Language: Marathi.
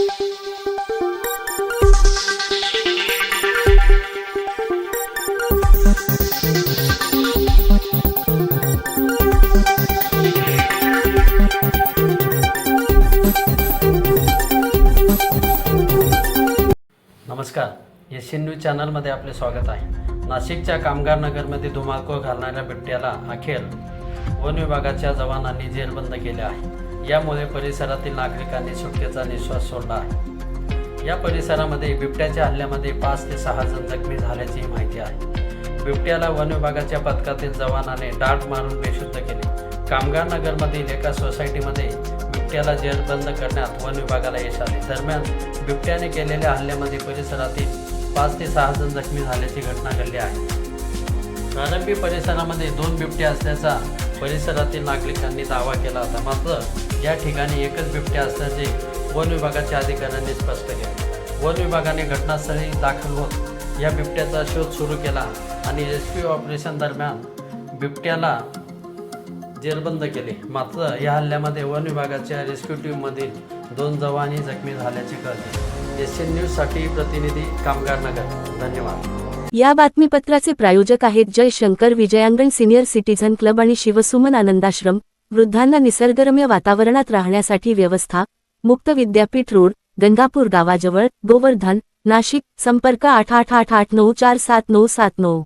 नमस्कार. एस एन न्यूज चॅनलमध्ये आपले स्वागत आहे. नाशिकच्या कामगार नगरमध्ये धुमाकूळ घालणाऱ्या बिबट्याला अखेर वन विभागाच्या जवानांनी जेरबंद केले आहे. यामुळे परिसरातील नागरिकांनी सुटकेचा निश्वास सोडला. आहे या परिसरामध्ये बिबट्याच्या हल्ल्यामध्ये पाच ते सहा जण जखमी झाल्याची माहिती आहे. बिबट्याला वन विभागाच्या पथकातील जवानाने डाट मारून बेशुद्ध केले. कामगार नगरमधील एका सोसायटीमध्ये बिबट्याला जेरबंद करण्यात वन विभागाला यश आले. दरम्यान बिबट्याने केलेल्या हल्ल्यामध्ये परिसरातील पाच ते सहा जण जखमी झाल्याची घटना घडली आहे. प्रारंभी परिसरामध्ये दोन बिबट्या असल्याचा परिसरातील नागरिकांनी दावा केला होता. मात्र या ठिकाणी एकच बिबट्या असल्याचे वन विभागाच्या अधिकाऱ्यांनी स्पष्ट केले. वन विभागाने घटनास्थळी दाखल होत या बिबट्याचा शोध सुरू केला आणि रेस्क्यू ऑपरेशन दरम्यान बिबट्याला जेरबंद केले. मात्र या हल्ल्यामध्ये वन विभागाच्या रेस्क्यू टीममधील दोन जवानही जखमी झाल्याची कळते. एस एन न्यूजसाठी प्रतिनिधी कामगार नगर. धन्यवाद. या बातमीपत्राचे प्रायोजक आहेत Jayshankar Vijayangan senior citizen club आणि शिवसुमन आनंदाश्रम. वृद्धांना निसर्गरम्य वातावरणात राहण्यासाठी व्यवस्था मुक्त विद्यापीठ रोड गंगापूर गावाजवळ गोवर्धन नाशिक संपर्क आठ आठ आठ आठ नऊ चार सात नऊ सात नऊ.